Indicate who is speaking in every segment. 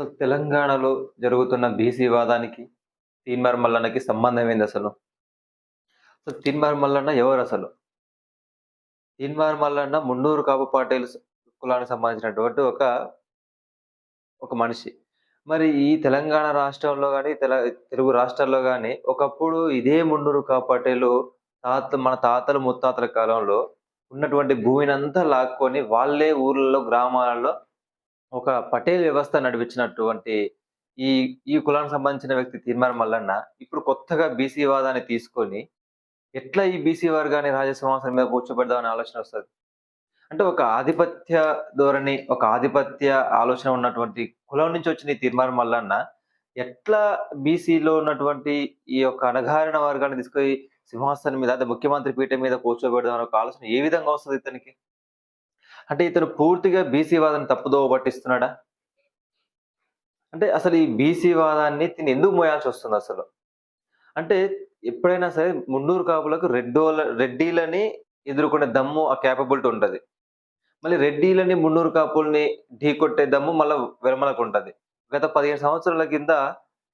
Speaker 1: అసలు తెలంగాణలో జరుగుతున్న బీసీ వాదానికి తీన్మార్ మల్లన్నకి సంబంధం ఏంది అసలు? అసలు తీన్మార్ మల్లన్న ఎవరు అసలు? తీన్మార్ మల్లన్న మున్నూరు కాపు పాటేలు కులానికి సంబంధించినటువంటి ఒక ఒక మనిషి. మరి ఈ తెలంగాణ రాష్ట్రంలో కానీ తెల తెలుగు రాష్ట్రాల్లో కానీ ఒకప్పుడు ఇదే మున్నూరు కాపు పాటేలు తాత మన తాతలు ముత్తాతల కాలంలో ఉన్నటువంటి భూమిని అంతా లాక్కొని వాళ్ళే ఊర్లలో గ్రామాలలో ఒక పటేల్ వ్యవస్థ నడిపించినటువంటి ఈ ఈ కులానికి సంబంధించిన వ్యక్తి తీర్మానం మల్లన్న ఇప్పుడు కొత్తగా బీసీ వాదాన్ని తీసుకొని ఎట్లా ఈ బీసీ వర్గాన్ని రాజసింహాసనం మీద కూర్చోబెడదామని ఆలోచన వస్తుంది? అంటే ఒక ఆధిపత్య ధోరణి ఒక ఆధిపత్య ఆలోచన ఉన్నటువంటి కులం నుంచి వచ్చిన ఈ తీర్మానం మల్లన్న ఎట్లా బీసీలో ఉన్నటువంటి ఈ యొక్క అణగారిన వర్గాన్ని తీసుకొని సింహాసనం మీద అదే ముఖ్యమంత్రి పీఠం మీద కూర్చోబెడదాం అనే ఒక ఆలోచన ఏ విధంగా వస్తుంది ఇతనికి? అంటే ఇతను పూర్తిగా బీసీ వాదాన్ని తప్పుదోవ పట్టిస్తున్నాడా? అంటే అసలు ఈ బీసీ వాదాన్ని తిని ఎందుకు మోయాల్సి వస్తుంది అసలు? అంటే ఎప్పుడైనా సరే మున్నూరు కాపులకు రెడ్డోల రెడ్డీలని ఎదుర్కొనే దమ్ము ఆ క్యాపబిలిటీ ఉంటుంది. మళ్ళీ రెడ్డీలని మున్నూరు కాపుల్ని ఢీకొట్టే దమ్ము మళ్ళీ విరమలకు ఉంటుంది. గత పదిహేను సంవత్సరాల కింద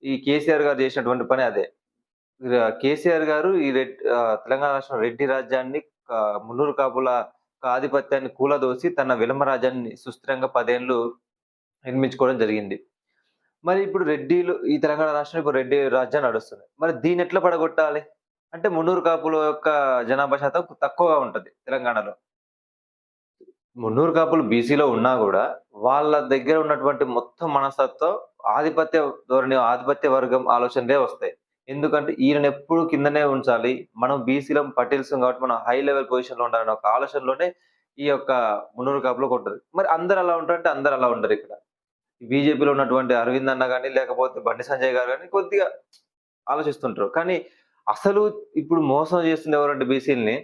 Speaker 1: ఈ కేసీఆర్ గారు చేసినటువంటి పని అదే. కేసీఆర్ గారు ఈ రెడ్ తెలంగాణ రాష్ట్రం రెడ్డి రాజ్యాన్ని మున్నూరు కాపుల ఆధిపత్యాన్ని కూలదోసి తన విలమరాజాన్ని సుస్థిరంగా పదేళ్ళు నిర్మించుకోవడం జరిగింది. మరి ఇప్పుడు రెడ్డిలు ఈ తెలంగాణ రాష్ట్రం ఇప్పుడు రెడ్డి రాజ్యం నడుస్తుంది. మరి దీన్ని ఎట్లా పడగొట్టాలి? అంటే మున్నూరు కాపుల యొక్క జనాభా శాతం తక్కువగా ఉంటుంది తెలంగాణలో. మున్నూరు కాపులు బీసీలో ఉన్నా కూడా వాళ్ళ దగ్గర ఉన్నటువంటి మొత్తం మనస్తత్వం ఆధిపత్య ధోరణి ఆధిపత్య వర్గం ఆలోచనలే వస్తాయి. ఎందుకంటే ఈయన ఎప్పుడు కిందనే ఉంచాలి. మనం బీసీలో పటేల్స్ కాబట్టి మనం హై లెవెల్ పొజిషన్లో ఉండాలనే ఒక ఆలోచనలోనే ఈ యొక్క మున్నూరు కాపులో ఉంటుంది మరి అందరు అలా ఉంటారంటే అందరు అలా ఉండరు ఇక్కడ. బీజేపీలో ఉన్నటువంటి అరవింద్ అన్న కానీ లేకపోతే బండి సంజయ్ గారు కానీ కొద్దిగా ఆలోచిస్తుంటారు. కానీ అసలు ఇప్పుడు మోసం చేస్తుంది ఎవరంటే బీసీలని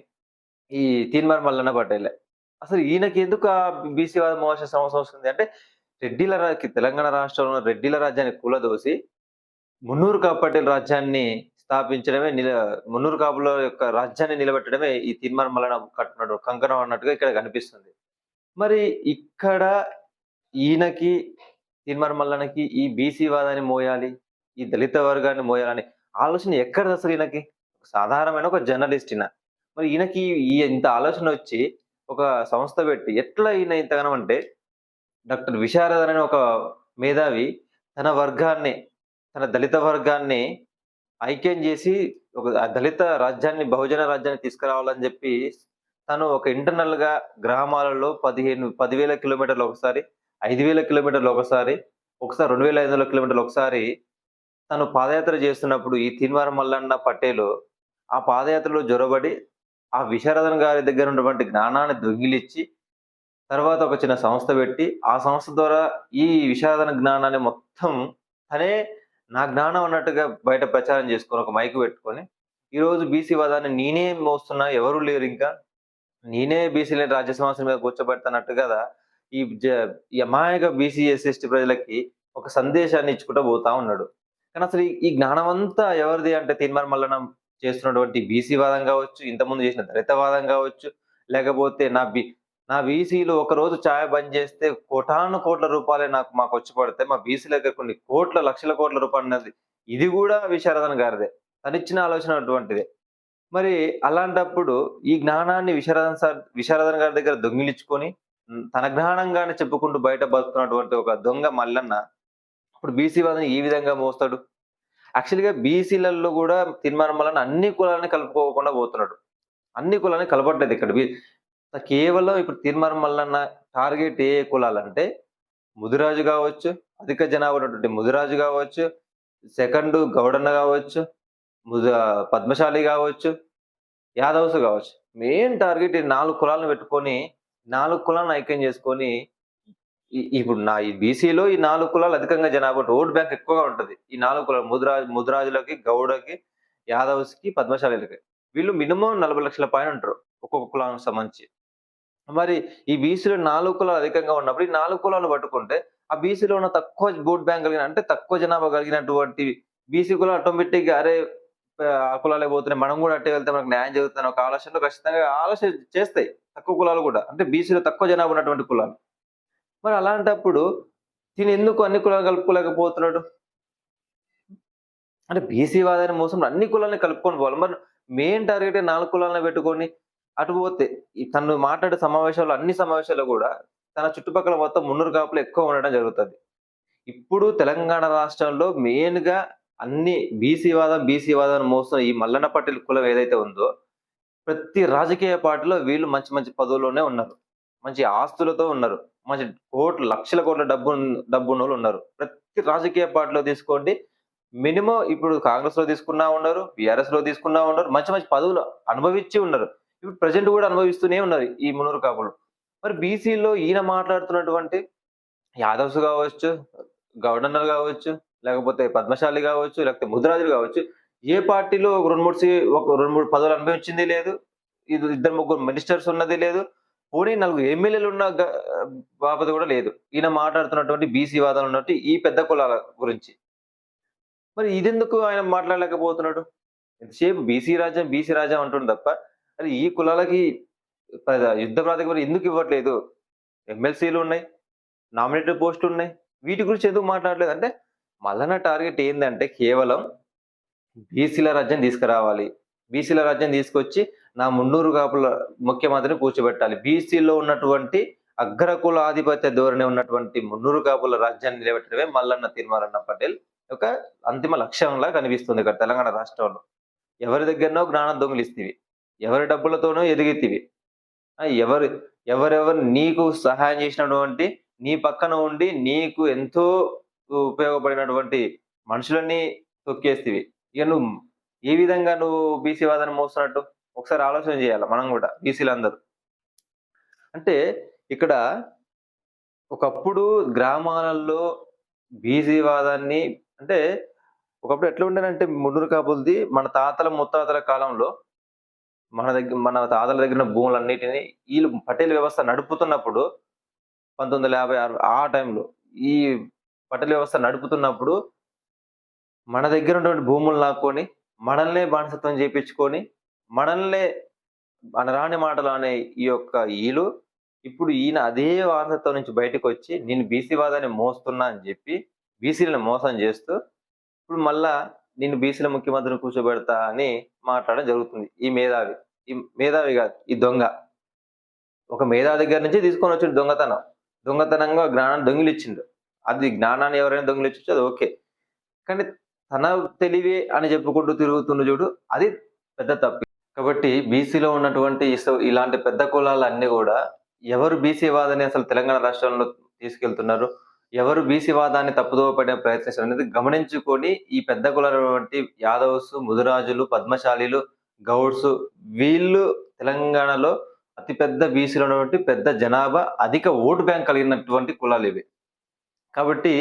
Speaker 1: ఈ తీన్మార్ మల్లన్న పటేలే. అసలు ఈయనకి ఎందుకు ఆ బీసీ వాద మోసం సమస్య వస్తుంది అంటే రెడ్డిల తెలంగాణ రాష్ట్రంలో రెడ్డిల రాజ్యాన్ని కూలదోసి మున్నూరు కాపు రాజ్యాన్ని స్థాపించడమే నిల మున్నూరు కాపుల యొక్క రాజ్యాన్ని నిలబెట్టడమే ఈ తీర్మానం మల్లన కట్టినట్టు కంకణం అన్నట్టుగా ఇక్కడ కనిపిస్తుంది. మరి ఇక్కడ ఈయనకి తీర్మానం మల్లనకి ఈ బీసీ వాదాన్ని మోయాలి ఈ దళిత వర్గాన్ని మోయాలని ఆలోచన ఎక్కడ అసలు ఈయనకి? సాధారణమైన ఒక జర్నలిస్ట్ ఈయన. మరి ఈయనకి ఈ ఇంత ఆలోచన వచ్చి ఒక సంస్థ పెట్టి ఎట్లా ఈయన ఇంతగానం అంటే డాక్టర్ విశారదన్ అనే ఒక మేధావి తన వర్గాన్ని తన దళిత వర్గాన్ని ఐక్యం చేసి ఒక దళిత రాజ్యాన్ని బహుజన రాజ్యాన్ని తీసుకురావాలని చెప్పి తను ఒక ఇంటర్నల్గా గ్రామాలలో పదిహేను పదివేల కిలోమీటర్లు ఒకసారి ఐదు వేల కిలోమీటర్లు ఒకసారి ఒకసారి రెండు వేల ఐదు వందల కిలోమీటర్లు ఒకసారి తను పాదయాత్ర చేస్తున్నప్పుడు ఈ తీన్వారం మల్లన్న పట్టేలు ఆ పాదయాత్రలో జొరబడి ఆ విశారదన్ గారి దగ్గర ఉన్నటువంటి జ్ఞానాన్ని దొంగిలిచ్చి తర్వాత ఒక చిన్న సంస్థ పెట్టి ఆ సంస్థ ద్వారా ఈ విశారదన జ్ఞానాన్ని మొత్తం తనే నా జ్ఞానం అన్నట్టుగా బయట ప్రచారం చేసుకొని ఒక మైకు పెట్టుకొని ఈరోజు బీసీ వాదాన్ని నేనే మోస్తున్నా ఎవరు లేరు ఇంకా. నేనే బీసీల రాజ్యసింహాసనం మీద కూర్చోబెడతానట్టు కదా ఈ జ- ఈ అమాయక బీసీ ఎస్ఎస్టీ ప్రజలకి ఒక సందేశాన్ని ఇచ్చుకుంటూ పోతా ఉన్నాడు. కానీ అసలు ఈ- జ్ఞానం అంతా ఎవరిది అంటే తీర్మానం మల్లనం చేస్తున్నటువంటి బీసీ వాదం కావచ్చు ఇంతకుముందు చేసిన దళిత వాదం కావచ్చు లేకపోతే నా బి నా బీసీలు ఒక రోజు ఛాయ్ బంద్ చేస్తే కోటాను కోట్ల రూపాయలే నాకు మాకు వచ్చి పడితే మా బీసీల దగ్గర కొన్ని కోట్ల లక్షల కోట్ల రూపాయలు ఉన్నది. ఇది కూడా విశారదన్ గారిదే. తనిచ్చిన ఆలోచన అటువంటిదే. మరి అలాంటప్పుడు ఈ జ్ఞానాన్ని విశారదన్ సార్ విశారదన్ గారి దగ్గర దొంగిలించుకొని తన జ్ఞానంగానే చెప్పుకుంటూ బయట బతుకున్నటువంటి ఒక దొంగ మల్లన్న ఇప్పుడు బీసీ వాదని ఈ విధంగా మోస్తాడు? యాక్చువల్గా బీసీలలో కూడా తీర్మానం వలన అన్ని కులాలని కలుపుకోకుండా పోతున్నాడు. అన్ని కులాలని కలపట్లేదు ఇక్కడ. కేవలం ఇప్పుడు తీర్మానం మల్లన్న టార్గెట్ ఏ కులాలంటే ముదిరాజు కావచ్చు అధిక జనాభా ఉన్నటువంటి ముదిరాజు కావచ్చు సెకండ్ గౌడన్న కావచ్చు ముద పద్మశాలి కావచ్చు యాదవ్స్ కావచ్చు. మెయిన్ టార్గెట్ ఈ నాలుగు కులాలను పెట్టుకొని నాలుగు కులాలను ఐక్యం చేసుకొని ఇప్పుడు నా ఈ బీసీలో ఈ నాలుగు కులాలు అధికంగా జనాభా ఉంటుంది. ఓట్ బ్యాంక్ ఎక్కువగా ఉంటుంది. ఈ నాలుగు కులాలు ముదిరాజు ముదిరాజులకి గౌడకి యాదవ్స్కి పద్మశాలిలకి. వీళ్ళు మినిమం నలభై లక్షల పైన ఉంటారు ఒక్కొక్క కులానికి సంబంధించి. మరి ఈ బీసీలో నాలుగు కులాలు అధికంగా ఉన్నప్పుడు ఈ నాలుగు కులాలు పట్టుకుంటే ఆ బీసీలో ఉన్న తక్కువ ఓట్ బ్యాంక్ కలిగిన అంటే తక్కువ జనాభా కలిగినటువంటి బీసీ కులాలు ఆటోమేటిక్గా అరే ఆ కులాలే పోతున్నాయి. మనం కూడా అట్టే వెళ్తే మనకు న్యాయం జరుగుతుంది ఒక ఆలోచనలో ఖచ్చితంగా ఆలోచన చేస్తాయి. తక్కువ కులాలు కూడా అంటే బీసీలో తక్కువ జనాభా ఉన్నటువంటి కులాలు. మరి అలాంటప్పుడు దీని ఎందుకు అన్ని కులాలు కలుపుకోలేకపోతున్నాడు? అంటే బీసీ వాదాన్ని మోసం అన్ని కులాలని కలుపుకొని పోవాలి. మరి మెయిన్ టార్గెట్ నాలుగు కులాలను పెట్టుకొని అటు పోతే ఈ తను మాట్లాడే సమావేశాలు అన్ని సమావేశాలు కూడా తన చుట్టుపక్కల మొత్తం మున్నూరు కాపులు ఎక్కువ ఉండడం జరుగుతుంది. ఇప్పుడు తెలంగాణ రాష్ట్రంలో మెయిన్గా అన్ని బీసీవాదం బీసీవాదాన్ని బీసీ వాదం మోస్తున్న ఈ మల్లన్న పటేల్ కులం ఏదైతే ఉందో ప్రతి రాజకీయ పార్టీలో వీళ్ళు మంచి మంచి పదవుల్లోనే ఉన్నారు. మంచి ఆస్తులతో ఉన్నారు. మంచి కోట్లు లక్షల కోట్ల డబ్బు డబ్బు ఉన్న ఉన్నారు. ప్రతి రాజకీయ పార్టీలో తీసుకోండి. మినిమం ఇప్పుడు కాంగ్రెస్లో తీసుకున్నా ఉన్నారు బీఆర్ఎస్లో తీసుకున్నా ఉన్నారు. మంచి మంచి పదవులు అనుభవించి ఉన్నారు. ఇప్పుడు ప్రజెంట్ కూడా అనుభవిస్తూనే ఉన్నారు ఈ మునూరు కాపులు. మరి బీసీలో ఈయన మాట్లాడుతున్నటువంటి యాదవ్స్ కావచ్చు గవర్నర్ కావచ్చు లేకపోతే పద్మశాలి కావచ్చు లేకపోతే ముద్రాజులు కావచ్చు ఏ పార్టీలో ఒక రెండు మూడు సీ- ఒక రెండు మూడు పదవులు అనుభవించింది లేదు ఇది ఇద్దరు ముగ్గురు మినిస్టర్స్ ఉన్నది లేదు పోనీ నలుగురు ఎమ్మెల్యేలు ఉన్న గ- కూడా లేదు. ఈయన మాట్లాడుతున్నటువంటి బీసీ వాదనలు ఉన్నట్టు ఈ పెద్ద కులాల గురించి. మరి ఇదెందుకు ఆయన మాట్లాడలేకపోతున్నాడు? ఎంతసేపు బీసీ రాజ్యం బీసీ రాజ్యం అంటుంది తప్ప అది ఈ కులాలకి యుద్ధ ప్రాతిపదికన ఎందుకు ఇవ్వట్లేదు? ఎమ్మెల్సీలు ఉన్నాయి నామినేటెడ్ పోస్టులు ఉన్నాయి వీటి గురించి ఎందుకు మాట్లాడలేదు? అంటే మల్లన్న టార్గెట్ ఏంటంటే కేవలం బీసీల రాజ్యం తీసుకురావాలి. బీసీల రాజ్యం తీసుకొచ్చి నా మున్నూరు కాపుల ముఖ్యమంత్రిని కూర్చోబెట్టాలి. బీసీలో ఉన్నటువంటి అగ్రకుల ఆధిపత్య ధోరణి ఉన్నటువంటి మున్నూరు కాపుల రాజ్యాన్ని నిలబెట్టడమే మల్లన్న తీర్మారన్న పటేల్ ఒక అంతిమ లక్ష్యంలా కనిపిస్తుంది ఇక్కడ తెలంగాణ రాష్ట్రంలో. ఎవరి దగ్గరనో జ్ఞానం దొంగిలిస్తీవి ఎవరి డబ్బులతోనూ ఎదిగితివి ఎవరు ఎవరెవరు నీకు సహాయం చేసినటువంటి నీ పక్కన ఉండి నీకు ఎంతో ఉపయోగపడినటువంటి మనుషులని తొక్కేస్తివి. ఇక నువ్వు ఏ విధంగా నువ్వు బీసీ వాదాన్ని మోస్తున్నట్టు? ఒకసారి ఆలోచన చేయాలి మనం కూడా బీసీలందరూ అంటే ఇక్కడ ఒకప్పుడు గ్రామాలలో బీసీ వాదాన్ని అంటే ఒకప్పుడు ఎట్లా ఉండేనంటే మున్నూరు కాపులది మన తాతల ముత్తాతల కాలంలో మన దగ్గర మన తాతల దగ్గర భూములన్నిటిని వీళ్ళు పటేల్ వ్యవస్థ నడుపుతున్నప్పుడు పంతొమ్మిది వందల యాభై ఆరు ఆ టైంలో ఈ పటేల్ వ్యవస్థ నడుపుతున్నప్పుడు మన దగ్గర ఉన్నటువంటి భూములు లాక్కొని మనల్నే బానిసత్వం చేపించుకొని మనల్నే అనరాని మాటలు అనే ఈ యొక్క ఈలు ఇప్పుడు ఈయన అదే వారసత్వం నుంచి బయటకు వచ్చి నేను బీసీ వాదాన్ని మోస్తున్నా అని చెప్పి బీసీలను మోసం చేస్తూ ఇప్పుడు మళ్ళా నేను బీసీల ముఖ్యమంత్రిని కూర్చోబెడతా అని మాట్లాడడం జరుగుతుంది. ఈ మేధావి ఈ మేధావి కాదు ఈ దొంగ. ఒక మేధావి దగ్గర నుంచి తీసుకొని వచ్చిండు దొంగతనం. దొంగతనంగా జ్ఞానాన్ని దొంగిలిచ్చిండు. అది జ్ఞానాన్ని ఎవరైనా దొంగిలిచ్చు అది ఓకే. కానీ తన తెలివి అని చెప్పుకుంటూ తిరుగుతుండు చూడు అది పెద్ద తప్పు. కాబట్టి బీసీలో ఉన్నటువంటి ఇలాంటి పెద్ద కులాలన్నీ కూడా ఎవరు బీసీ వాదని అసలు తెలంగాణ రాష్ట్రంలో తీసుకెళ్తున్నారు? ఎవరు బీసీ వాదాన్ని తప్పుదోవ పడే ప్రయత్నిస్తారు అనేది గమనించుకొని ఈ పెద్ద కులాలైనటువంటి యాదవ్స్ ముదురాజులు పద్మశాలీలు గౌడ్స్ వీళ్ళు తెలంగాణలో అతిపెద్ద బీసీలో ఉన్నటువంటి పెద్ద జనాభా అధిక ఓటు బ్యాంక్ కలిగినటువంటి కులాలు ఇవి. కాబట్టి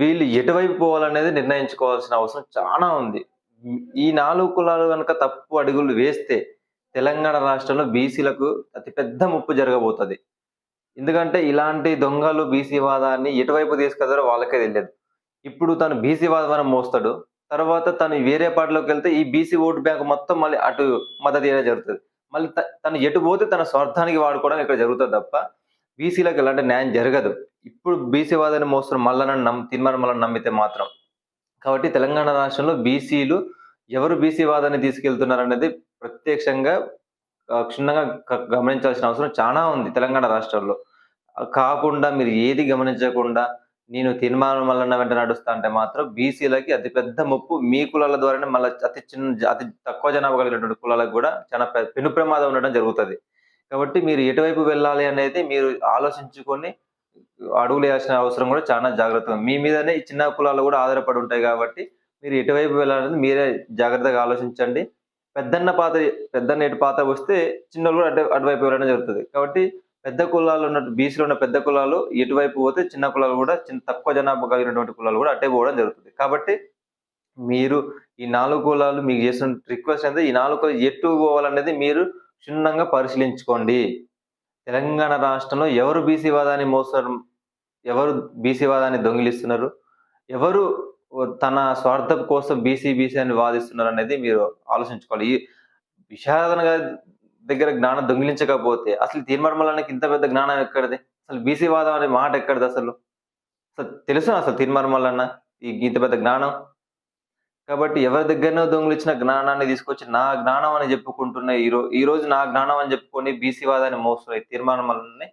Speaker 1: వీళ్ళు ఎటువైపు పోవాలనేది నిర్ణయించుకోవాల్సిన అవసరం చాలా ఉంది. ఈ నాలుగు కులాలు కనుక తప్పు అడుగులు వేస్తే తెలంగాణ రాష్ట్రంలో బీసీలకు అతిపెద్ద ముప్పు జరగబోతుంది. ఎందుకంటే ఇలాంటి దొంగలు బీసీ వాదాన్ని ఎటువైపు తీసుకెళ్తారో వాళ్ళకే తెలియదు. ఇప్పుడు తను బీసీ వాదం మోస్తాడు. తర్వాత తను వేరే పార్టీలోకి వెళ్తే ఈ బీసీ ఓటు బ్యాంక్ మొత్తం మళ్ళీ అటు మద్దతు ఇవ్వడం జరుగుతుంది. మళ్ళీ త- తను ఎటు పోతే తన స్వార్థానికి వాడుకోవడం ఇక్కడ జరుగుతుంది తప్ప బీసీలకు ఎలాంటి న్యాయం జరగదు. ఇప్పుడు బీసీ వాదాన్ని మోస్తున్న మల్లనని నమ్మి తిరుమల మల్లని నమ్మితే మాత్రం. కాబట్టి తెలంగాణ రాష్ట్రంలో బీసీలు ఎవరు బీసీ వాదాన్ని తీసుకెళ్తున్నారు అనేది ప్రత్యక్షంగా క్షుణ్ణంగా గమనించాల్సిన అవసరం చాలా ఉంది తెలంగాణ రాష్ట్రంలో కాకుండా మీరు ఏది గమనించకుండా నేను తీర్మానం మల్లన్న వెంట నడుస్తా అంటే మాత్రం బీసీలకి అతిపెద్ద ముప్పు మీ కులాల ద్వారానే మళ్ళీ అతి చిన్న అతి తక్కువ జనాభా కలిగినటువంటి కులాలకు కూడా చాలా పెను ప్రమాదం ఉండడం జరుగుతుంది. కాబట్టి మీరు ఎటువైపు వెళ్ళాలి అనేది మీరు ఆలోచించుకొని అడుగులు వేయాల్సిన అవసరం కూడా చాలా జాగ్రత్తగా మీ మీదనే చిన్న కులాలు కూడా ఆధారపడి ఉంటాయి కాబట్టి మీరు ఎటువైపు వెళ్ళాలనేది మీరే జాగ్రత్తగా ఆలోచించండి. పెద్దన్న పాత పెద్దన్న ఎటు పాత వస్తే చిన్నోళ్ళు కూడా అటు అటువైపు వెళ్ళడం జరుగుతుంది. కాబట్టి పెద్ద కులాలు ఉన్న బీసీలో ఉన్న పెద్ద కులాలు ఎటువైపు పోతే చిన్న కులాలు కూడా చిన్న తక్కువ జనాభా కలిగినటువంటి కులాలు కూడా అటే పోవడం జరుగుతుంది. కాబట్టి మీరు ఈ నాలుగు కులాలు మీకు చేసిన రిక్వెస్ట్ అయితే ఈ నాలుగు కులాలు ఎటు పోవాలనేది మీరు క్షుణ్ణంగా పరిశీలించుకోండి. తెలంగాణ రాష్ట్రంలో ఎవరు బీసీ వాదాన్ని మోస్తారు? ఎవరు బీసీ వాదాన్ని దొంగిలిస్తున్నారు? ఎవరు తన స్వార్థం కోసం బీసీ బీసీ అని వాదిస్తున్నారు అనేది మీరు ఆలోచించుకోవాలి. ఈ విశారదన దగ్గర జ్ఞానం దొంగిలించకపోతే అసలు తీర్మర్మలానికి ఇంత పెద్ద జ్ఞానం ఎక్కడిది? అసలు బీసీ వాదం అనే మాట ఎక్కడిది అసలు? అసలు తెలుసు అసలు తీర్మర్మలన్న ఈ ఇంత పెద్ద జ్ఞానం? కాబట్టి ఎవరి దగ్గరనో దొంగిలించిన జ్ఞానాన్ని తీసుకొచ్చి నా జ్ఞానం అని చెప్పుకుంటున్న ఈ రోజు ఈ రోజు నా జ్ఞానం అని చెప్పుకొని బీసీ వాదాన్ని మోస్తున్నాయి తీర్మానం వల్లనే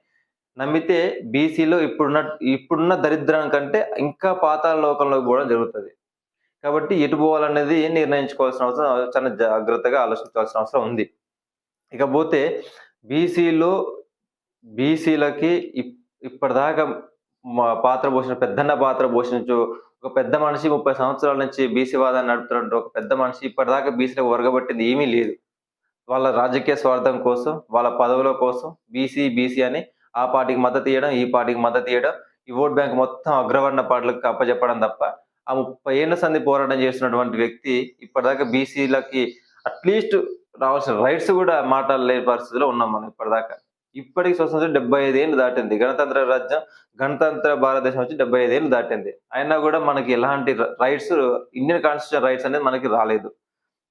Speaker 1: నమ్మితే బీసీలో ఇప్పుడున్న ఇప్పుడున్న దరిద్రం కంటే ఇంకా పాతాల లోకంలో కూడా జరుగుతుంది. కాబట్టి ఎటు పోవాలనేది నిర్ణయించుకోవాల్సిన అవసరం చాలా జాగ్రత్తగా ఆలోచించాల్సిన అవసరం ఉంది. ఇకపోతే బీసీలో బీసీలకి ఇప్పటిదాకా మా- పాత్ర పోషణ పెద్దన్న పాత్ర పోషించు ఒక పెద్ద మనిషి ముప్పై సంవత్సరాల నుంచి బీసీ వాదాన్ని నడుపుతున్నట్టు ఒక పెద్ద మనిషి ఇప్పటిదాకా బీసీలకు ఒరగబట్టింది ఏమీ లేదు. వాళ్ళ రాజకీయ స్వార్థం కోసం వాళ్ళ పదవుల కోసం బీసీ బీసీ అని ఆ పార్టీకి మద్దతు ఇవ్వడం ఈ పార్టీకి మద్దతు ఇవ్వడం ఈ ఓట్ బ్యాంక్ మొత్తం అగ్రవర్ణ పార్టీలకు అప్పచెప్పడం తప్ప ఆ ముప్పై ఏళ్ళ సంధి పోరాటం చేస్తున్నటువంటి వ్యక్తి ఇప్పటిదాకా బీసీలకి అట్లీస్ట్ రావాల్సిన రైట్స్ కూడా మాట్లాడలేని పరిస్థితిలో ఉన్నాం మనం ఇప్పటిదాకా. ఇప్పటికి స్వతంత్రం డెబ్బై ఐదేళ్ళు దాటింది. గణతంత్ర రాజ్యం గణతంత్ర భారతదేశం వచ్చి డెబ్బై ఐదేళ్ళు దాటింది. అయినా కూడా మనకి ఎలాంటి రైట్స్ ఇండియన్ కాన్స్టిట్యూషన్ రైట్స్ అనేది మనకి రాలేదు.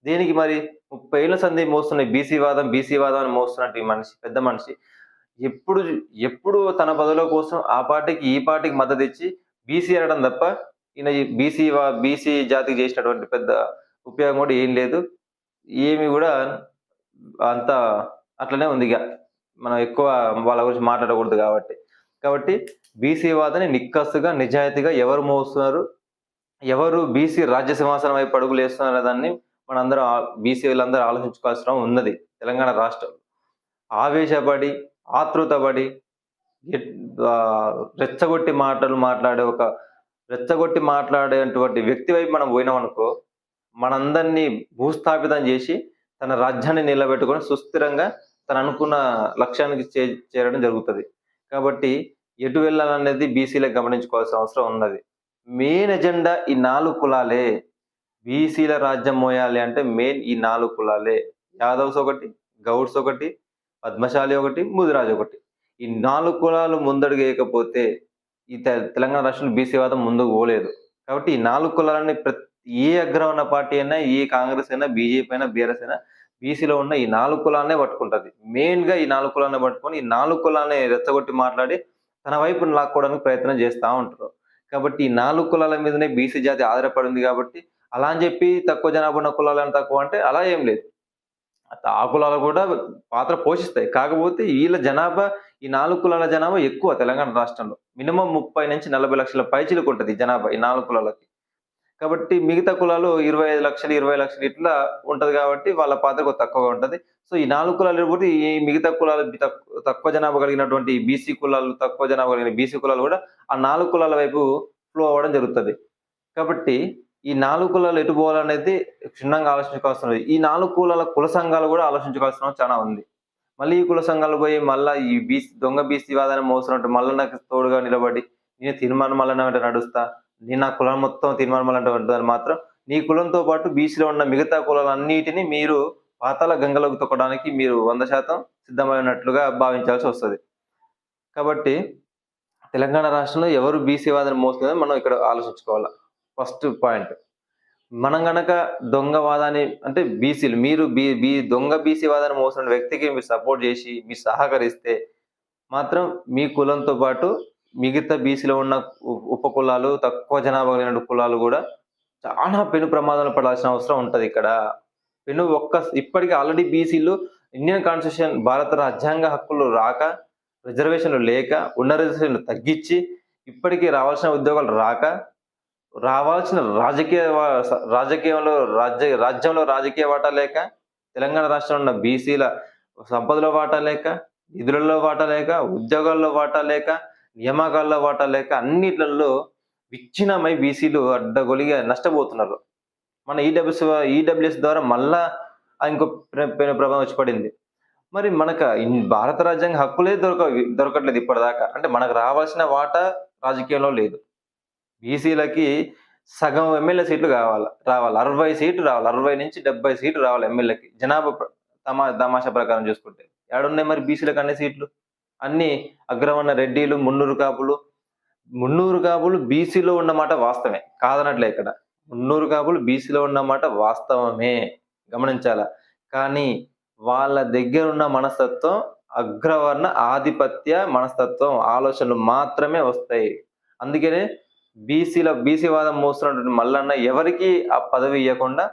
Speaker 1: దీనికి మరి ముప్పై ఏళ్ళ సంధి మోస్తున్న బీసీ వాదం బీసీ వాదం అని మోస్తున్నట్టు ఈ మనిషి పెద్ద మనిషి ఎప్పుడు ఎప్పుడు తన పదవుల కోసం ఆ పార్టీకి ఈ పార్టీకి మద్దతు ఇచ్చి బీసీ అనడం తప్ప ఈయన బీసీ బీసీ జాతికి చేసినటువంటి పెద్ద ఉపయోగం కూడా ఏం లేదు. ఏమి కూడా అంత అట్లనే ఉంది ఇక. మనం ఎక్కువ వాళ్ళ గురించి మాట్లాడకూడదు కాబట్టి. కాబట్టి బీసీ వాదని నిక్కస్సుగా నిజాయితీగా ఎవరు మోస్తున్నారు? ఎవరు బీసీ రాజ్య సింహాసనం వైపు అడుగులు వేస్తున్నారు దాన్ని మనందరం బీసీలందరూ ఆలోచించుకోవాల్సిన ఉన్నది తెలంగాణ రాష్ట్రం ఆవేశపడి ఆతృతపడి రెచ్చగొట్టి మాటలు మాట్లాడే ఒక రెచ్చగొట్టి మాట్లాడేటువంటి వ్యక్తి వైపు మనం పోయినామనుకో మనందరినీ భూస్థాపితం చేసి తన రాజ్యాన్ని నిలబెట్టుకొని సుస్థిరంగా తను అనుకున్న లక్ష్యానికి చే చేరడం జరుగుతుంది. కాబట్టి ఎటు వెళ్ళాలనేది బీసీలకు గమనించుకోవాల్సిన అవసరం ఉన్నది. మెయిన్ ఎజెండా ఈ నాలుగు కులాలే. బీసీల రాజ్యం మోయాలి అంటే మెయిన్ ఈ నాలుగు కులాలే. యాదవ్స్ ఒకటి గౌడ్స్ ఒకటి పద్మశాలి ఒకటి ముదిరాజు ఒకటి. ఈ నాలుగు కులాలు ముందడుగు వేయకపోతే ఈ తెలంగాణ రాష్ట్రంలో బీసీ వాదం ముందుకు పోలేదు. కాబట్టి ఈ నాలుగు కులాలని ప్రతి ఏ అగ్రవర్ణ పార్టీ అయినా ఏ కాంగ్రెస్ అయినా బీజేపీ అయినా బీఆర్ఎస్ అయినా బీసీలో ఉన్న ఈ నాలుగు కులాలనే పట్టుకుంటుంది. మెయిన్గా ఈ నాలుగు కులాన్ని పట్టుకొని ఈ నాలుగు కులాలనే రెచ్చగొట్టి మాట్లాడి తన వైపును లాక్కోవడానికి ప్రయత్నం చేస్తూ ఉంటారు. కాబట్టి ఈ నాలుగు కులాల మీదనే బీసీ జాతి ఆధారపడింది కాబట్టి అలా అని చెప్పి తక్కువ జనాభా ఉన్న కులాలను తక్కువ అంటే అలా ఏం లేదు. ఆ కులాలు కూడా పాత్ర పోషిస్తాయి. కాకపోతే వీళ్ళ జనాభా ఈ నాలుగు కులాల జనాభా ఎక్కువ తెలంగాణ రాష్ట్రంలో. మినిమం ముప్పై నుంచి నలభై లక్షల పైచిలకు ఉంటుంది జనాభా ఈ నాలుగు కులాలకి. కాబట్టి మిగతా కులాలు ఇరవై ఐదు లక్షలు ఇరవై లక్షలు ఇట్లా ఉంటుంది కాబట్టి వాళ్ళ పాత్ర తక్కువగా ఉంటుంది. సో ఈ నాలుగు కులాలు పోతే ఈ మిగతా కులాలు తక్కువ జనాభా కలిగినటువంటి బీసీ కులాలు తక్కువ జనాభా కలిగిన బీసీ కులాలు కూడా ఆ నాలుగు కులాల వైపు ఫ్లో అవ్వడం జరుగుతుంది. కాబట్టి ఈ నాలుగు కులాలు ఎటు పోవాలనేది క్షుణ్ణంగా ఆలోచించుకోవాల్సిన ఈ నాలుగు కులాల కుల సంఘాలు కూడా ఆలోచించుకోవాల్సిన చాలా ఉంది. మళ్ళీ ఈ కుల సంఘాలు పోయి మళ్ళీ ఈ బీసీ దొంగ బీసీ వాదాన్ని మోస్తున్నట్టు మళ్ళీ నాకు తోడుగా నిలబడి నేను తీర్మానం మళ్ళీ అంటే నడుస్తా నేను నా కులం మొత్తం తీర్మానం మళ్ళీ మాత్రం నీ కులంతో పాటు బీసీలో ఉన్న మిగతా కులాలన్నిటిని మీరు పాతాల గంగలోకి తొక్కడానికి మీరు వంద శాతం సిద్ధమైనట్లుగా భావించాల్సి వస్తుంది. కాబట్టి తెలంగాణ రాష్ట్రంలో ఎవరు బీసీ వాదన మోస్తుందని మనం ఇక్కడ ఆలోచించుకోవాలి? First point. మనం గనక దొంగ వాదాన్ని అంటే బీసీలు మీరు బీ బీ దొంగ బీసీ వాదాన్ని మోసిన వ్యక్తికి మీరు సపోర్ట్ చేసి మీరు సహకరిస్తే మాత్రం మీ కులంతో పాటు మిగతా బీసీలో ఉన్న ఉప కులాలు తక్కువ జనాభా కలిగిన కులాలు కూడా చాలా పెను ప్రమాదాలు పడాల్సిన అవసరం ఉంటుంది ఇక్కడ. పెను ఒక్క ఇప్పటికీ ఆల్రెడీ బీసీలు ఇండియన్ కాన్స్టిట్యూషన్ భారత రాజ్యాంగ హక్కులు రాక రిజర్వేషన్లు లేక ఉన్న రిజర్వేషన్లు తగ్గించి ఇప్పటికీ రావాల్సిన ఉద్యోగాలు రాక రావాల్సిన రాజకీయ వా- రాజకీయంలో రాజ్య రాజ్యంలో రాజకీయ వాటా లేక తెలంగాణ రాష్ట్రంలో ఉన్న బీసీల సంపదలో వాటా లేక నిధులలో వాటా లేక ఉద్యోగాల్లో వాటా లేక నియామకాల్లో వాటా లేక అన్నిట్లలో విచ్ఛిన్నమై బీసీలు అడ్డగొలిగా నష్టపోతున్నారు. మన ఈడబ్ల్యూఎస్ ఈడబ్ల్యూఎస్ ద్వారా మళ్ళా ఇంకో ప్ర- ప్రభావం వచ్చి పడింది. మరి మనకు భారత రాజ్యాంగ హక్కులే దొరక దొరకట్లేదు ఇప్పటిదాకా. అంటే మనకు రావాల్సిన వాటా రాజకీయంలో లేదు. బీసీలకి సగం ఎమ్మెల్యే సీట్లు కావాలి రావాలి. అరవై సీట్లు రావాలి. అరవై నుంచి డెబ్బై సీట్లు రావాలి ఎమ్మెల్యేకి. జనాభా తమా తమాషా ప్రకారం చూసుకుంటే. ఏడున్నాయి మరి బీసీలకు అన్ని సీట్లు? అన్ని అగ్రవర్ణ రెడ్డిలు మున్నూరు కాపులు. మున్నూరు కాపులు బీసీలో ఉన్నమాట వాస్తవమే. కాదనట్లే ఇక్కడ. మున్నూరు కాపులు బీసీలో ఉన్నమాట వాస్తవమే. గమనించాల? కానీ వాళ్ళ దగ్గర ఉన్న మనస్తత్వం అగ్రవర్ణ ఆధిపత్య మనస్తత్వం ఆలోచనలు మాత్రమే వస్తాయి. అందుకనే బీసీల బీసీ వాదం మోస్తున్నటువంటి మల్లన్న ఎవరికి ఆ పదవి ఇవ్వకుండా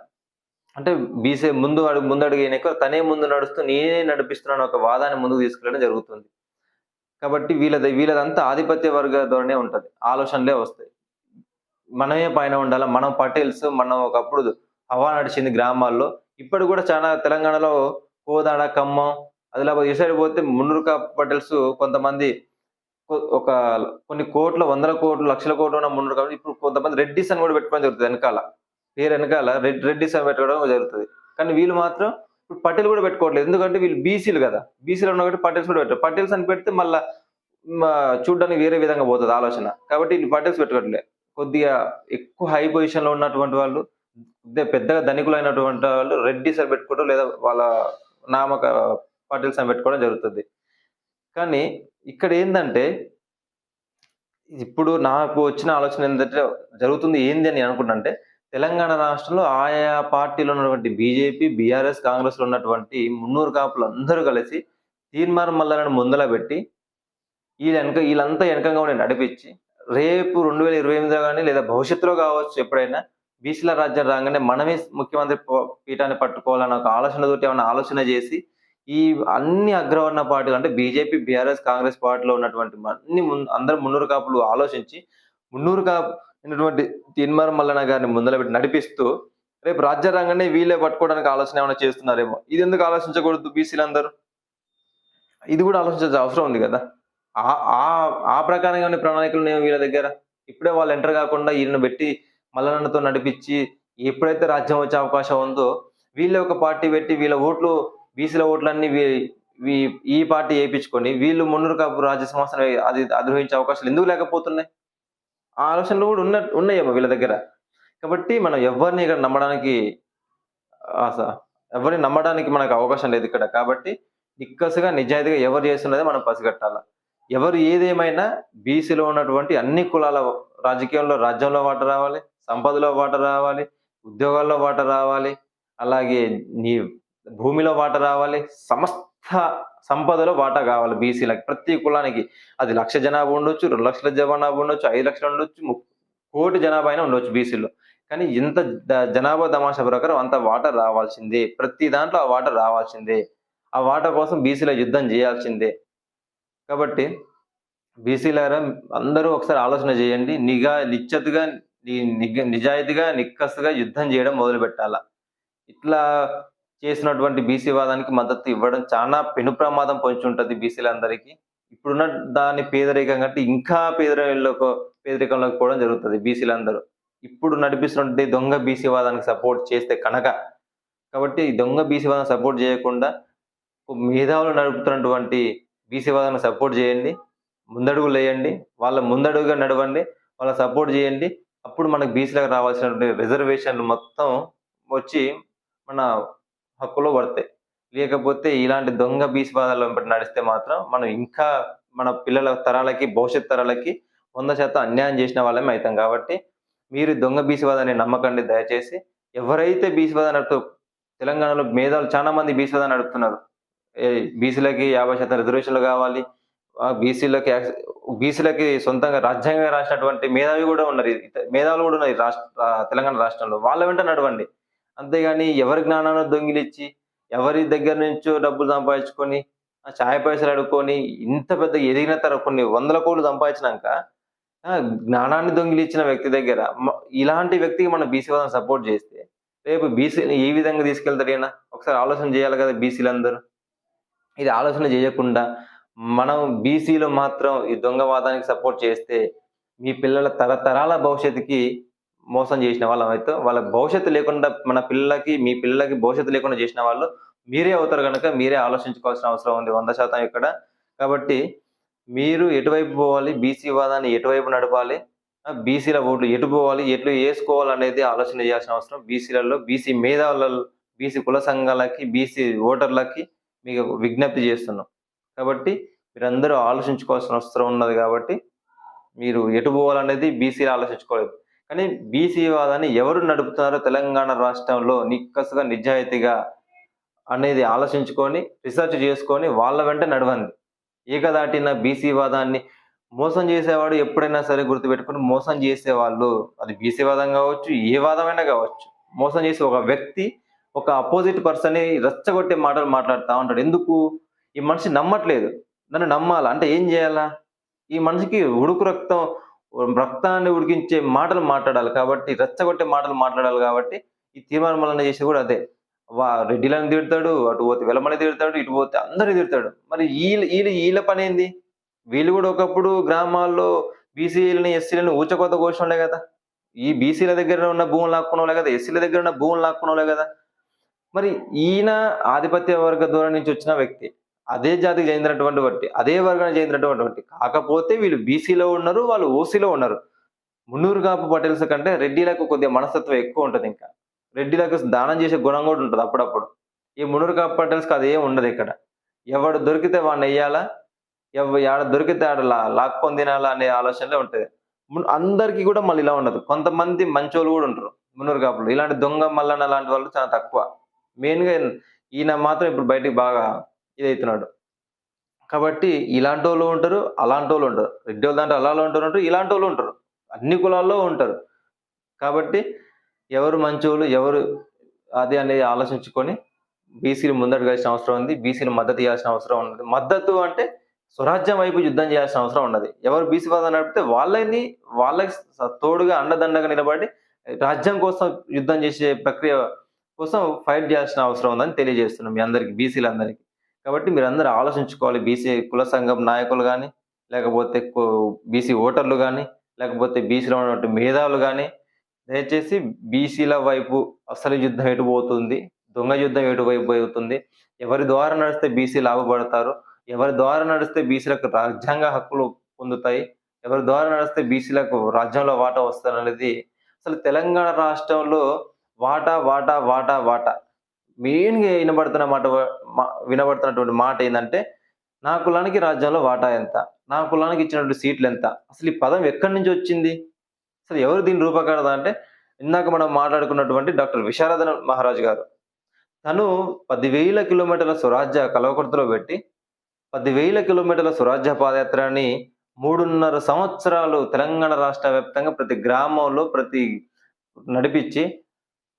Speaker 1: అంటే బీసీ ముందు అడుగు ముందు అడుగు వేయనీక తనే ముందు నడుస్తూ నేనే నడిపిస్తున్నాను ఒక వాదాన్ని ముందుకు తీసుకెళ్ళడం జరుగుతుంది. కాబట్టి వీళ్ళది వీళ్ళదంతా ఆధిపత్య వర్గ ధోరణే ఉంటుంది. ఆలోచనలే వస్తాయి. మనమే పైన ఉండాలి? మనం పటేల్స్ మనం ఒకప్పుడు హవా నడిచింది గ్రామాల్లో. ఇప్పుడు కూడా చాలా తెలంగాణలో కోదాడ ఖమ్మం ఆదిలాబాద్ ఈ సైడ్ పోతే మున్నూరు పటేల్స్ కొంతమంది ఒక కొన్ని కోట్ల వందల కోట్లు లక్షల కోట్లు ఉన్న మున్నూరు కాబట్టి ఇప్పుడు కొంతమంది రెడ్డిస్ అని కూడా పెట్టుకోవడం జరుగుతుంది వెనకాల. పేరు వెనకాల రెడ్ రెడ్డిస్ అని పెట్టుకోవడం జరుగుతుంది. కానీ వీళ్ళు మాత్రం ఇప్పుడు పటేల్ కూడా పెట్టుకోవట్లేదు. ఎందుకంటే వీళ్ళు బీసీలు కదా. బీసీలు ఉన్న కాబట్టి పటేల్స్ కూడా పెట్టారు. పటేల్స్ అని పెడితే మళ్ళా చూడడానికి వేరే విధంగా పోతుంది ఆలోచన. కాబట్టి వీళ్ళు పటేల్స్ పెట్టుకోవట్లేదు కొద్దిగా ఎక్కువ హై పొజిషన్లో ఉన్నటువంటి వాళ్ళు పెద్దగా ధనికులు అయినటువంటి వాళ్ళు రెడ్డిస్ అని పెట్టుకోవడం లేదా వాళ్ళ నామక పటేల్స్ అని పెట్టుకోవడం జరుగుతుంది. కానీ ఇక్కడ ఏంటంటే ఇప్పుడు నాకు వచ్చిన ఆలోచన ఏంటంటే జరుగుతుంది ఏంది అని అనుకుంటుంటే తెలంగాణ రాష్ట్రంలో ఆయా పార్టీలో ఉన్నటువంటి బీజేపీ బీఆర్ఎస్ కాంగ్రెస్లో ఉన్నటువంటి మున్నూరు కాపులు అందరూ కలిసి తీర్మానం మల్లాలను ముందల పెట్టి వీళ్ళ వెనక వీళ్ళంతా వెనకంగా ఉండి నడిపించి రేపు రెండు వేల ఇరవై ఎనిమిదిలో కానీ లేదా భవిష్యత్తులో కావచ్చు ఎప్పుడైనా బీసీల రాజ్యం రాగానే మనమే ముఖ్యమంత్రి పీఠాన్ని పట్టుకోవాలన్న ఒక ఆలోచనతోటి ఏమైనా ఆలోచన చేసి ఈ అన్ని అగ్రవర్ణ పార్టీలు అంటే బీజేపీ బీఆర్ఎస్ కాంగ్రెస్ పార్టీలో ఉన్నటువంటి అన్ని అందరు మున్నూరు కాపులు ఆలోచించి మున్నూరు కాపు అయినటువంటి తీన్మార్ మల్లన్న గారిని ముందల పెట్టి నడిపిస్తూ రేపు రాజ్యాంగాన్ని వీళ్ళే పట్టుకోవడానికి ఆలోచన ఏమైనా చేస్తున్నారేమో. ఇది ఎందుకు ఆలోచించకూడదు బీసీలు అందరూ ఇది కూడా ఆలోచించాల్సిన అవసరం ఉంది కదా. ఆ ఆ ఆ ప్రణాళికలు నేను వీళ్ళ దగ్గర? ఇప్పుడే వాళ్ళు ఎంటర్ కాకుండా ఈయన పెట్టి మల్లన్నతో నడిపించి ఎప్పుడైతే రాజ్యం వచ్చే అవకాశం ఉందో వీళ్ళే ఒక పార్టీ పెట్టి వీళ్ళ ఓట్లు బీసీల ఓట్లన్నీ వీ- వీ- ఈ పార్టీ వేయించుకొని వీళ్ళు మున్నూరు కాపు రాజ్య సంస్థను అది అధిరోహించే అవకాశాలు ఎందుకు లేకపోతున్నాయి? ఆ ఆలోచనలు కూడా ఉన్న ఉన్నాయేమో వీళ్ళ దగ్గర. కాబట్టి మనం ఎవరిని ఇక్కడ నమ్మడానికి ఆశ ఎవరిని నమ్మడానికి మనకు అవకాశం లేదు ఇక్కడ. కాబట్టి నిక్కసుగా నిజాయితీగా ఎవరు చేస్తున్నదే మనం పసిగట్టాల? ఎవరు ఏదేమైనా బీసీలో ఉన్నటువంటి అన్ని కులాల రాజకీయంలో రాజ్యంలో వాట రావాలి సంపదలో వాట రావాలి ఉద్యోగాల్లో వాట రావాలి అలాగే నీ భూమిలో వాటా రావాలి సమస్త సంపదలో వాటా కావాలి. బీసీలకు ప్రతి కులానికి అది లక్ష జనాభా ఉండొచ్చు రెండు లక్షల జనాభా ఉండొచ్చు ఐదు లక్షలు ఉండొచ్చు ము- కోటి జనాభా అయినా ఉండొచ్చు బీసీలో కానీ ఇంత జనాభా తమాషా ప్రకారం అంత వాటర్ రావాల్సిందే. ప్రతి దాంట్లో ఆ వాటర్ రావాల్సిందే. ఆ వాటర్ కోసం బీసీలో యుద్ధం చేయాల్సిందే. కాబట్టి బీసీలారా అందరూ ఒకసారి ఆలోచన చేయండి. నిఘా నిశ్చతగా ని- నిజాయితీగా నిక్కసుగా యుద్ధం చేయడం మొదలు పెట్టాలా ఇట్లా చేసినటువంటి బీసీ వాదానికి మద్దతు ఇవ్వడం చాలా పెను ప్రమాదం పొంచి ఉంటుంది బీసీలందరికీ ఇప్పుడున్న దాని పేదరికం కంటే ఇంకా పేదరికంలోకి పేదరికంలోకి పోవడం జరుగుతుంది బీసీలందరూ ఇప్పుడు నడిపిస్తున్నటువంటి దొంగ బీసీ వాదానికి సపోర్ట్ చేస్తే కనుక. కాబట్టి దొంగ బీసీ వాదాన్ని సపోర్ట్ చేయకుండా మేధావులు నడుపుతున్నటువంటి బీసీ వాదాన్ని సపోర్ట్ చేయండి. ముందడుగులు వేయండి వాళ్ళ ముందడుగుగా నడవండి. వాళ్ళ సపోర్ట్ చేయండి. అప్పుడు మనకు బీసీలకు రావాల్సినటువంటి రిజర్వేషన్లు మొత్తం వచ్చి మన హక్కులో పడతాయి లేకపోతే ఇలాంటి దొంగ బీసీ వాదాలు నడిస్తే మాత్రం మనం ఇంకా మన పిల్లల తరాలకి భవిష్యత్ తరాలకి వంద శాతం అన్యాయం చేసిన వాళ్ళమే అవుతాం. కాబట్టి మీరు దొంగ బీసీవాదాన్ని నమ్మకండి దయచేసి. ఎవరైతే బీసీవాదాన్ని నడుపుతూ తెలంగాణలో మేధావులు చాలా మంది బీసీవాదాన్ని నడుపుతున్నారు. ఏ బీసీలకి యాభై శాతం రిజర్వేషన్లు కావాలి. ఆ బీసీలకి బీసీలకి సొంతంగా రాజ్యాంగంగా రాసినటువంటి మేధావి కూడా ఉన్నారు. మేధావులు కూడా ఉన్నారు రాష్ట్ర తెలంగాణ రాష్ట్రంలో. వాళ్ళ వెంట నడవండి. అంతేగాని ఎవరి జ్ఞానాన్ని దొంగిలిచ్చి ఎవరి దగ్గర నుంచో డబ్బులు సంపాదించుకొని ఛాయ పైసలు అడుక్కొని ఇంత పెద్ద ఎదిగిన తర్వాత కొన్ని వందల కోట్లు సంపాదించినాక జ్ఞానాన్ని దొంగిలిచ్చిన వ్యక్తి దగ్గర ఇలాంటి వ్యక్తికి మనం బీసీ వాళ్ళని సపోర్ట్ చేస్తే రేపు బీసీ ఏ విధంగా తీసుకెళ్తాడు ఈయన? ఒకసారి ఆలోచన చేయాలి కదా బీసీలు అందరూ ఇది ఆలోచన చేయకుండా మనం బీసీలో మాత్రం ఈ దొంగవాదానికి సపోర్ట్ చేస్తే మీ పిల్లల తరతరాల భవిష్యత్తుకి మోసం చేసిన వాళ్ళం అయితే వాళ్ళ భవిష్యత్తు లేకుండా మన పిల్లలకి మీ పిల్లలకి భవిష్యత్తు లేకుండా చేసిన వాళ్ళు మీరే అవుతారు కనుక మీరే ఆలోచించుకోవాల్సిన అవసరం ఉంది వంద శాతం ఇక్కడ. కాబట్టి మీరు ఎటువైపు పోవాలి? బీసీ వాదాన్ని ఎటువైపు నడపాలి? బీసీల ఓట్లు ఎటు పోవాలి? ఎట్లు వేసుకోవాలి అనేది ఆలోచన చేయాల్సిన అవసరం. బీసీలలో బీసీ మేధావులలో బీసీ కుల సంఘాలకి బీసీ ఓటర్లకి మీకు విజ్ఞప్తి చేస్తున్నాం. కాబట్టి మీరందరూ ఆలోచించుకోవాల్సిన అవసరం ఉన్నది కాబట్టి మీరు ఎటు పోవాలనేది బీసీలు ఆలోచించుకోలేదు. కానీ బీసీ వాదాన్ని ఎవరు నడుపుతున్నారో తెలంగాణ రాష్ట్రంలో నిక్కసుగా నిజాయితీగా అనేది ఆలోచించుకొని రీసెర్చ్ చేసుకొని వాళ్ళ వెంట నడవండి. ఏకదాటిన బీసీ వాదాన్ని మోసం చేసేవాడు ఎప్పుడైనా సరే గుర్తుపెట్టుకుని మోసం చేసేవాళ్ళు. అది బీసీ వాదం కావచ్చు ఏ వాదమైనా కావచ్చు. మోసం చేసే ఒక వ్యక్తి ఒక అపోజిట్ పర్సన్ రెచ్చగొట్టే మాటలు మాట్లాడుతూ ఉంటాడు. ఎందుకు? ఈ మనిషి నమ్మట్లేదు. నన్ను నమ్మాలా? అంటే ఏం చేయాలా? ఈ మనిషికి ఉడుకు రక్తం రక్తాన్ని ఉడికించే మాటలు మాట్లాడాలి కాబట్టి రెచ్చగొట్టే మాటలు మాట్లాడాలి కాబట్టి ఈ తీర్మానం వలన చేసేది కూడా అదే. వా రెడ్డిలను తిడతాడు అటు పోతే వెలమని తిడతాడు ఇటు పోతే అందరిని తిడతాడు. మరి వీళ్ళు వీళ్ళు వీళ్ళ పని ఏంది? వీళ్ళు కూడా ఒకప్పుడు గ్రామాల్లో బీసీలని ఊచకోత కోసం కోసినోళ్ళే కదా. ఈ బీసీల దగ్గర ఉన్న భూములు లాక్కునోలే కదా ఎస్సీల దగ్గర ఉన్న భూములు లాక్కునోలే కదా. మరి ఈయన ఆధిపత్య వర్గ దూరం నుంచి వచ్చిన వ్యక్తి. అదే జాతికి చెందినటువంటి బట్టి అదే వర్గానికి చెందినటువంటి బట్టి కాకపోతే వీళ్ళు బీసీలో ఉన్నారు వాళ్ళు ఓసీలో ఉన్నారు. మున్నూరు కాపు పటేల్స్ కంటే రెడ్డిలకు కొద్దిగా మనస్తత్వం ఎక్కువ ఉంటుంది ఇంకా. రెడ్డిలకు దానం చేసే గుణం కూడా ఉంటుంది అప్పుడప్పుడు. ఈ మున్నూరు కాపు పటేల్స్కి అదే ఉండదు ఇక్కడ. ఎవడు దొరికితే వాడిని వెయ్యాలా? ఎవ ఆడ దొరికితే ఆడ లా లాక్కొని తినాలా అనే ఆలోచనలే ఉంటుంది. అందరికీ కూడా మళ్ళీ ఇలా ఉండదు. కొంతమంది మంచోళ్ళు కూడా ఉంటారు మున్నూరు కాపులు. ఇలాంటి దొంగ మల్లన్న లాంటి వాళ్ళు చాలా తక్కువ. మెయిన్గా ఈయన మాత్రం ఇప్పుడు బయటికి బాగా ఇదవుతున్నాడు కాబట్టి ఇలాంటి వాళ్ళు ఉంటారు అలాంటి వాళ్ళు ఉంటారు. రెడ్డి వాళ్ళ దాంట్లో అలా ఉంటారు ఉంటారు ఇలాంటి వాళ్ళు ఉంటారు. అన్ని కులాల్లో ఉంటారు. కాబట్టి ఎవరు మంచోళ్ళు ఎవరు అది అనేది ఆలోచించుకొని బీసీలు ముందడుగు వేయాల్సిన అవసరం ఉంది. బీసీలు మద్దతు ఇవ్వాల్సిన అవసరం ఉన్నది. మద్దతు అంటే స్వరాజ్యం వైపు యుద్ధం చేయాల్సిన అవసరం ఉన్నది. ఎవరు బీసీ వాదం నడిపితే వాళ్ళని వాళ్ళకి తోడుగా అండదండగా నిలబడి రాజ్యం కోసం యుద్ధం చేసే ప్రక్రియ కోసం ఫైట్ చేయాల్సిన అవసరం ఉందని తెలియజేస్తున్నాం మీ అందరికీ బీసీలందరికీ. కాబట్టి మీరు ఆలోచించుకోవాలి. బీసీ కుల సంఘం నాయకులు కానీ లేకపోతే బీసీ ఓటర్లు కానీ లేకపోతే బీసీలో ఉన్నటువంటి మేధావులు కానీ దయచేసి బీసీల వైపు అసలు యుద్ధం ఎటు పోతుంది? దొంగ యుద్ధం ఎటు వైపు పోతుంది? ఎవరి ద్వారా నడిస్తే బీసీ లాభపడతారు? ఎవరి ద్వారా నడిస్తే బీసీలకు రాజ్యాంగ హక్కులు పొందుతాయి? ఎవరి ద్వారా నడిస్తే బీసీలకు రాజ్యంలో వాటా వస్తుంది అనేది అసలు తెలంగాణ రాష్ట్రంలో వాటా వాటా వాటా వాటా మెయిన్గా వినబడుతున్న మాట మా- వినబడుతున్నటువంటి మాట ఏంటంటే నా కులానికి రాజ్యంలో వాటా ఎంత? నా కులానికి ఇచ్చినటువంటి సీట్లు ఎంత? అసలు ఈ పదం ఎక్కడి నుంచి వచ్చింది? అసలు ఎవరు దీని రూపకర్త అంటే ఇందాక మనం మాట్లాడుకున్నటువంటి డాక్టర్ విశారదన మహారాజ్ గారు. తను పదివేల కిలోమీటర్ల స్వరాజ్య కలవకుర్తలో పెట్టి పదివేల కిలోమీటర్ల స్వరాజ్య పాదయాత్రని మూడున్నర సంవత్సరాలు తెలంగాణ రాష్ట్ర వ్యాప్తంగా ప్రతి గ్రామంలో ప్రతి నడిపించి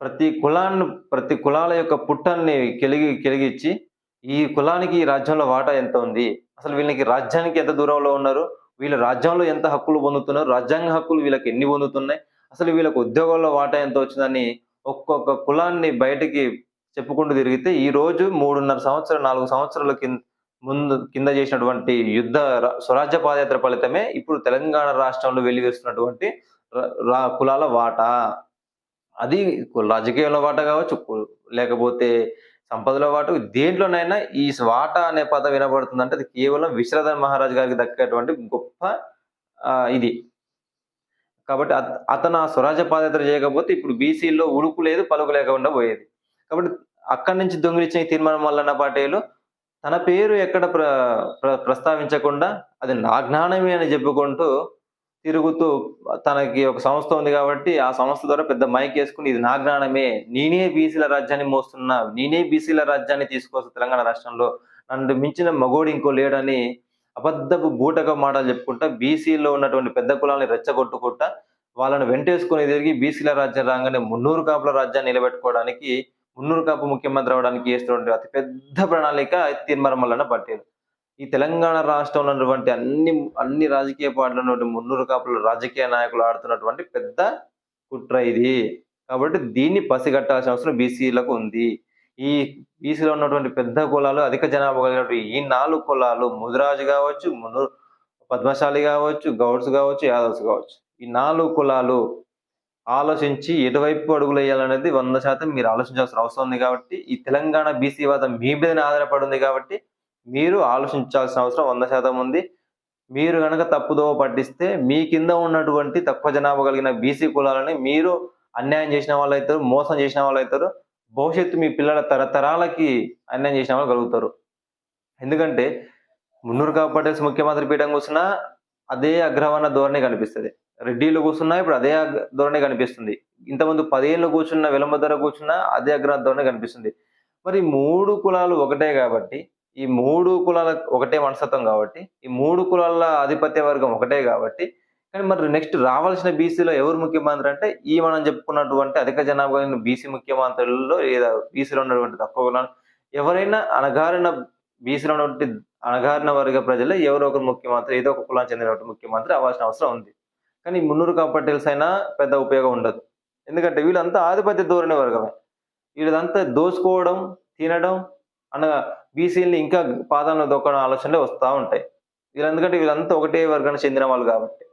Speaker 1: ప్రతి కులాన్ని ప్రతి కులాల యొక్క పుట్టాన్ని కెలిగి కెలిగిచ్చి ఈ కులానికి ఈ రాజ్యంలో వాటా ఎంత ఉంది? అసలు వీళ్ళకి రాజ్యానికి ఎంత దూరంలో ఉన్నారు? వీళ్ళ రాజ్యంలో ఎంత హక్కులు పొందుతున్నారు? రాజ్యాంగ హక్కులు వీళ్ళకి ఎన్ని పొందుతున్నాయి? అసలు వీళ్ళకి ఉద్యోగాల్లో వాటా ఎంత వచ్చిందని ఒక్కొక్క కులాన్ని బయటికి చెప్పుకుంటూ తిరిగితే ఈ రోజు మూడున్నర సంవత్సరం నాలుగు సంవత్సరాల కింద ముందు కింద చేసినటువంటి యుద్ధ స్వరాజ్య పాదయాత్ర ఫలితమే ఇప్పుడు తెలంగాణ రాష్ట్రంలో వెలివేస్తున్నటువంటి రా- కులాల వాటా. అది రాజకీయంలో వాటా కావచ్చు లేకపోతే సంపదలో వాటు దేంట్లోనైనా ఈ వాటా అనే పదం వినబడుతుందంటే అది కేవలం విశ్రధన్ మహారాజ్ గారికి దక్కేటువంటి గొప్ప ఇది. కాబట్టి అత- అతను ఆ స్వరాజ్య పాదయాత్ర చేయకపోతే ఇప్పుడు బీసీలో ఉడుకు లేదు పలుకు లేకుండా పోయేది. కాబట్టి అక్కడి నుంచి దొంగిలించిన ఈ తీర్మానం మల్లన్న పాటేలు తన పేరు ఎక్కడ ప్ర ప్ర- ప్రస్తావించకుండా అది నా జ్ఞానమే అని చెప్పుకుంటూ తిరుగుతూ తనకి ఒక సంస్థ ఉంది కాబట్టి ఆ సంస్థ ద్వారా పెద్ద మైక్ వేసుకుని ఇది నా జ్ఞానమే నేనే బీసీల రాజ్యాన్ని మోస్తున్నా నేనే బీసీల రాజ్యాన్ని తీసుకొస్తా తెలంగాణ రాష్ట్రంలో నన్ను మించిన మగోడు ఇంకో లేడని అబద్ధపు బూటక మాటలు చెప్పుకుంటా బీసీలో ఉన్నటువంటి పెద్ద కులాన్ని రెచ్చగొట్టుకుంటా వాళ్ళని వెంటేసుకొని తిరిగి బీసీల రాజ్యం రాగానే మున్నూరు కాపుల రాజ్యాన్ని నిలబెట్టుకోవడానికి మున్నూరు కాపు ముఖ్యమంత్రి అవడానికి చేస్తున్నటువంటి అతి పెద్ద ప్రణాళిక తీర్మరమల్లన పట్టేది ఈ తెలంగాణ రాష్ట్రంలో ఉన్నటువంటి అన్ని అన్ని రాజకీయ పార్టీలు ఉన్నటువంటి మున్నూరు కాపులు రాజకీయ నాయకులు ఆడుతున్నటువంటి పెద్ద కుట్ర ఇది. కాబట్టి దీన్ని పసిగట్టాల్సిన అవసరం బీసీలకు ఉంది. ఈ బీసీలో ఉన్నటువంటి పెద్ద కులాలు అధిక జనాభా కలిగినటువంటి ఈ నాలుగు కులాలు ముదిరాజు కావచ్చు మున్నూరు పద్మశాలి కావచ్చు గౌడ్స్ కావచ్చు యాదవ్స్ కావచ్చు ఈ నాలుగు కులాలు ఆలోచించి ఎటువైపు అడుగులు వేయాలనేది వంద శాతం మీరు ఆలోచించాల్సిన అవసరం ఉంది కాబట్టి ఈ తెలంగాణ బీసీ వాదం మీ మీదనే ఆధారపడి ఉంది కాబట్టి మీరు ఆలోచించాల్సిన అవసరం వంద శాతం ఉంది. మీరు కనుక తప్పుదోవ పట్టిస్తే మీ కింద ఉన్నటువంటి తక్కువ జనాభా కలిగిన బీసీ కులాలని మీరు అన్యాయం చేసిన వాళ్ళు అవుతారు మోసం చేసిన వాళ్ళు అవుతారు భవిష్యత్తు మీ పిల్లల తరతరాలకి అన్యాయం చేసిన వాళ్ళు కలుగుతారు. ఎందుకంటే మున్నూరు కాపు ముఖ్యమంత్రి పీఠం కూర్చున్నా అదే అగ్రవర్ణ ధోరణి కనిపిస్తుంది. రెడ్డిలు కూర్చున్నా ఇప్పుడు అదే ధోరణి కనిపిస్తుంది. ఇంతకుముందు పదేళ్ళు కూర్చున్న విలంబ ధర కూర్చున్నా అదే అగ్రవర్ణ ధోరణి కనిపిస్తుంది. మరి మూడు కులాలు ఒకటే కాబట్టి ఈ మూడు కులాల ఒకటే మనస్తత్వం కాబట్టి ఈ మూడు కులాల ఆధిపత్య వర్గం ఒకటే కాబట్టి కానీ మరి నెక్స్ట్ రావాల్సిన బీసీలో ఎవరు ముఖ్యమంత్రి అంటే ఈ మనం చెప్పుకున్నటువంటి అధిక జనాభా కలిగిన బీసీ ముఖ్యమంత్రులలో లేదా బీసీలో ఉన్నటువంటి తక్కువ కులాలు ఎవరైనా అణగారిన బీసీలో ఉన్నటువంటి అణగారిన వర్గ ప్రజలు ఎవరో ఒకరు ముఖ్యమంత్రి ఏదో ఒక కులానికి చెందినటువంటి ముఖ్యమంత్రి అవ్వాల్సిన అవసరం ఉంది. కానీ మున్నూరు కాపర్టీల్స్ అయినా పెద్ద ఉపయోగం ఉండదు. ఎందుకంటే వీళ్ళంతా ఆధిపత్య ధోరణి వర్గమే. వీళ్ళదంతా దోసుకోవడం తినడం అనగా బీసీలని ఇంకా పాదంలో దొక్కడం ఆలోచనలే వస్తూ ఉంటాయి. వీళ్ళందుకంటే వీళ్ళంతా ఒకటే వర్గానికి చెందిన వాళ్ళు కాబట్టి.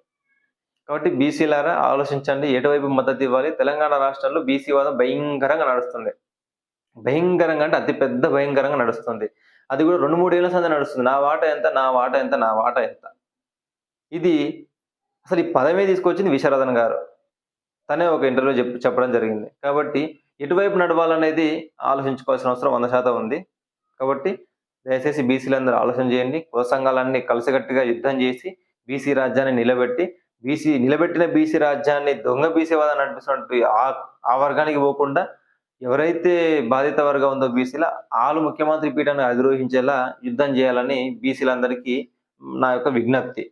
Speaker 1: కాబట్టి బీసీలారా ఆలోచించండి. ఎటువైపు మద్దతు ఇవ్వాలి? తెలంగాణ రాష్ట్రంలో బీసీ వాదం భయంకరంగా నడుస్తుంది. భయంకరంగా అంటే అతి పెద్ద భయంకరంగా నడుస్తుంది. అది కూడా రెండు మూడేళ్ళ సంది నడుస్తుంది. నా వాట ఎంత నా వాట ఎంత నా వాట ఎంత? ఇది అసలు ఈ పదమే తీసుకొచ్చింది విశారదన్ గారు. తనే ఒక ఇంటర్వ్యూ చెప్పడం జరిగింది. కాబట్టి ఎటువైపు నడవాలనేది ఆలోచించుకోవాల్సిన అవసరం వంద శాతం ఉంది. కాబట్టి దయచేసి బీసీలందరూ ఆలోచన చేయండి. కుల సంఘాలన్నీ కలిసికట్టుగా యుద్ధం చేసి బీసీ రాజ్యాన్ని నిలబెట్టి బీసీ నిలబెట్టిన బీసీ రాజ్యాన్ని దొంగ బీసీ వాదం నడిపిస్తున్నట్టు ఆ ఆ వర్గానికి పోకుండా ఎవరైతే బాధిత వర్గం ఉందో బీసీల వాళ్ళు ముఖ్యమంత్రి పీఠాన్ని అధిరోహించేలా యుద్ధం చేయాలని బీసీలందరికీ నా యొక్క విజ్ఞప్తి.